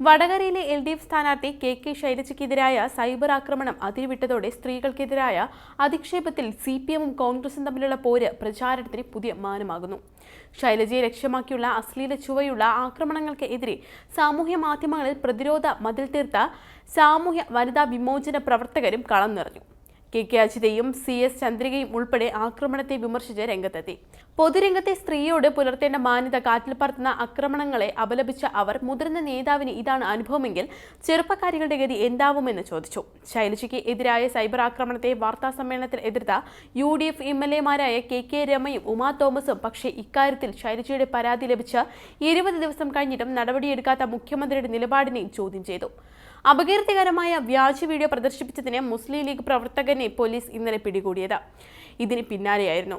വടകരയിലെ L D F സ്ഥാനാർത്ഥി K K ശൈലജയ്ക്കെതിരായ സൈബർ ആക്രമണം അതിരുവിട്ടതോടെ സ്ത്രീകൾക്കെതിരായ അധിക്ഷേപത്തിൽ സി പി എമ്മും കോൺഗ്രസും തമ്മിലുള്ള പോര് പ്രചാരണത്തിന് പുതിയ മാനമാകുന്നു. ശൈലജയെ ലക്ഷ്യമാക്കിയുള്ള അശ്ലീല ചുവയുള്ള ആക്രമണങ്ങൾക്ക് എതിരെ സാമൂഹ്യ മാധ്യമങ്ങളിൽ പ്രതിരോധ മതിൽ തീർത്ത സാമൂഹ്യ വനിതാ വിമോചന പ്രവർത്തകരും കളം നിറഞ്ഞു. കെ കെ അജിതയും സി എസ് ചന്ദ്രികയും ഉൾപ്പെടെ ആക്രമണത്തെ വിമർശിച്ച് രംഗത്തെത്തി. പൊതുരംഗത്തെ സ്ത്രീയോട് പുലർത്തേണ്ട മാന്യത കാറ്റിൽ പറത്തുന്ന ആക്രമണങ്ങളെ അപലപിച്ച അവർ മുതിർന്ന നേതാവിന് ഇതാണ് അനുഭവമെങ്കിൽ ചെറുപ്പക്കാരികളുടെ ഗതി എന്താവുമെന്ന് ചോദിച്ചു. ശൈലജയ്ക്ക് എതിരായ സൈബർ ആക്രമണത്തെ വാർത്താ സമ്മേളനത്തിൽ എതിർത്ത U D F M L എമാരായ K K രമയും ഉമാ തോമസും പക്ഷേ ഇക്കാര്യത്തിൽ ശൈലജയുടെ പരാതി ലഭിച്ച ഇരുപത് ദിവസം കഴിഞ്ഞിട്ടും നടപടിയെടുക്കാത്ത മുഖ്യമന്ത്രിയുടെ നിലപാടിനെയും ചോദ്യം ചെയ്തു. അപകീർത്തികരമായ വ്യാജ വീഡിയോ പ്രദർശിപ്പിച്ചതിന് മുസ്ലിം ലീഗ് പ്രവർത്തകനെ പോലീസ് ഇന്നലെ പിടികൂടിയത്. ഇതിന് പിന്നാലെയായിരുന്നു.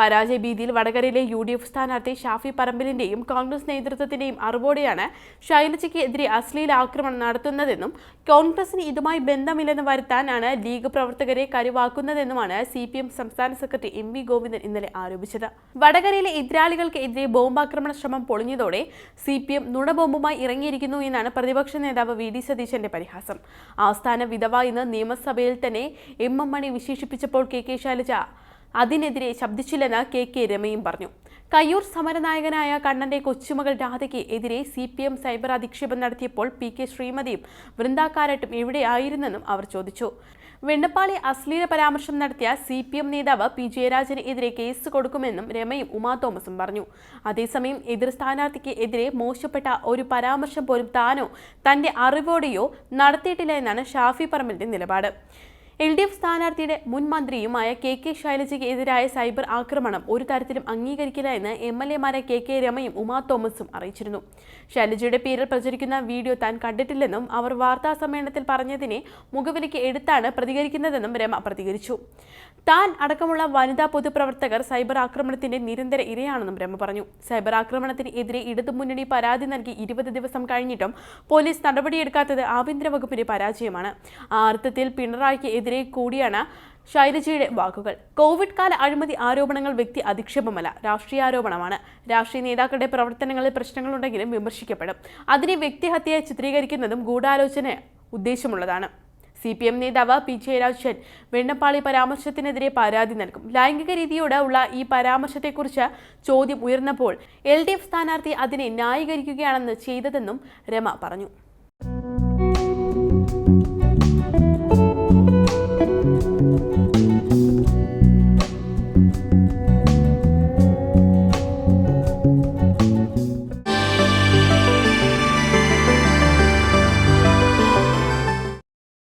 പരാജയ ഭീതിയിൽ വടകരയിലെ യു ഡി എഫ് സ്ഥാനാർത്ഥി ഷാഫി പറമ്പിലിന്റെയും കോൺഗ്രസ് നേതൃത്വത്തിന്റെയും അറിവോടെയാണ് ശൈലജയ്ക്ക് എതിരെ അശ്ലീല ആക്രമണം നടത്തുന്നതെന്നും കോൺഗ്രസിന് ഇതുമായി ബന്ധമില്ലെന്ന് വരുത്താനാണ് ലീഗ് പ്രവർത്തകരെ കരുവാക്കുന്നതെന്നുമാണ് സി പി എം സംസ്ഥാന സെക്രട്ടറി എം വി ഗോവിന്ദൻ ഇന്നലെ ആരോപിച്ചത്. വടകരയിലെ എതിരാളികൾക്ക് എതിരെ ബോംബാക്രമണ ശ്രമം പൊളിഞ്ഞതോടെ സി പി എം നുണബോംബുമായി ഇറങ്ങിയിരിക്കുന്നു എന്നാണ് പ്രതിപക്ഷ നേതാവ് വി ഡി സതീശന്റെ പരിഹാസം. ആസ്ഥാന വിധവ ഇന്ന് നിയമസഭയിൽ തന്നെ എം എം മണി വിശേഷിപ്പിച്ചപ്പോൾ കെ കെ ശൈലജ അതിനെതിരെ ശബ്ദിച്ചില്ലെന്ന് കെ കെ രമയും പറഞ്ഞു. കയ്യൂർ സമരനായകനായ കണ്ണന്റെ കൊച്ചുമകൾ രാധയ്ക്ക് എതിരെ സി പി എം സൈബർ അധിക്ഷേപം നടത്തിയപ്പോൾ പി കെ ശ്രീമതിയും വൃന്ദാക്കാരട്ടും എവിടെയായിരുന്നെന്നും അവർ ചോദിച്ചു. വെണ്ണപ്പാളി അശ്ലീല പരാമർശം നടത്തിയ സി പി എം നേതാവ് പി ജയരാജന് എതിരെ കേസ് കൊടുക്കുമെന്നും രമയും ഉമാ തോമസും പറഞ്ഞു. അതേസമയം എതിർ സ്ഥാനാർത്ഥിക്ക് എതിരെ മോശപ്പെട്ട ഒരു പരാമർശം പോലും താനോ തന്റെ അറിവോടെയോ നടത്തിയിട്ടില്ല എന്നാണ് ഷാഫി പറമ്പലിന്റെ നിലപാട്. എൽ ഡി എഫ് സ്ഥാനാർത്ഥിയുടെ മുൻ മന്ത്രിയുമായ കെ കെ ശൈലജയ്ക്ക് എതിരായ സൈബർ ആക്രമണം ഒരു തരത്തിലും അംഗീകരിക്കില്ല എന്ന് എം എൽ എമാരെ കെ കെ രമയും ഉമാ തോമസും അറിയിച്ചിരുന്നു. ശൈലജയുടെ പേരിൽ പ്രചരിക്കുന്ന വീഡിയോ താൻ കണ്ടിട്ടില്ലെന്നും അവർ വാർത്താ സമ്മേളനത്തിൽ പറഞ്ഞതിനെ മുഖവിലയ്ക്ക് എടുത്താണ് പ്രതികരിക്കുന്നതെന്നും രമ പ്രതികരിച്ചു. താൻ അടക്കമുള്ള വനിതാ പൊതുപ്രവർത്തകർ സൈബർ ആക്രമണത്തിന്റെ നിരന്തര ഇരയാണെന്നും രമ പറഞ്ഞു. സൈബർ ആക്രമണത്തിന് എതിരെ ഇടതുമുന്നണി പരാതി നൽകി ഇരുപത് ദിവസം കഴിഞ്ഞിട്ടും പോലീസ് നടപടിയെടുക്കാത്തത് ആഭ്യന്തര വകുപ്പിന്റെ പരാജയമാണ്. ആ അർത്ഥത്തിൽ പിണറായിക്ക് എതിരെ കൂടിയാണ് ശൈലജയുടെ വാക്കുകൾ. കോവിഡ് കാല അഴിമതി ആരോപണങ്ങൾ വ്യക്തി അധിക്ഷേപമല്ല രാഷ്ട്രീയ ആരോപണമാണ്. രാഷ്ട്രീയ നേതാക്കളുടെ പ്രവർത്തനങ്ങളിൽ പ്രശ്നങ്ങളുണ്ടെങ്കിലും വിമർശിക്കപ്പെടും. അതിനെ വ്യക്തിഹത്യയായി ചിത്രീകരിക്കുന്നതും ഗൂഢാലോചന ഉദ്ദേശമുള്ളതാണ് സി പി എം നേതാവ് പി ജയരാജൻ വെണ്ണപ്പാളി പരാമർശത്തിനെതിരെ പരാതി നൽകും. ലൈംഗിക രീതിയോട് ഉള്ള ഈ പരാമർശത്തെക്കുറിച്ച് ചോദ്യം ഉയർന്നപ്പോൾ എൽ ഡി എഫ് സ്ഥാനാർത്ഥി അതിനെ ന്യായീകരിക്കുകയാണെന്ന് ചെയ്തതെന്നും രമ പറഞ്ഞു.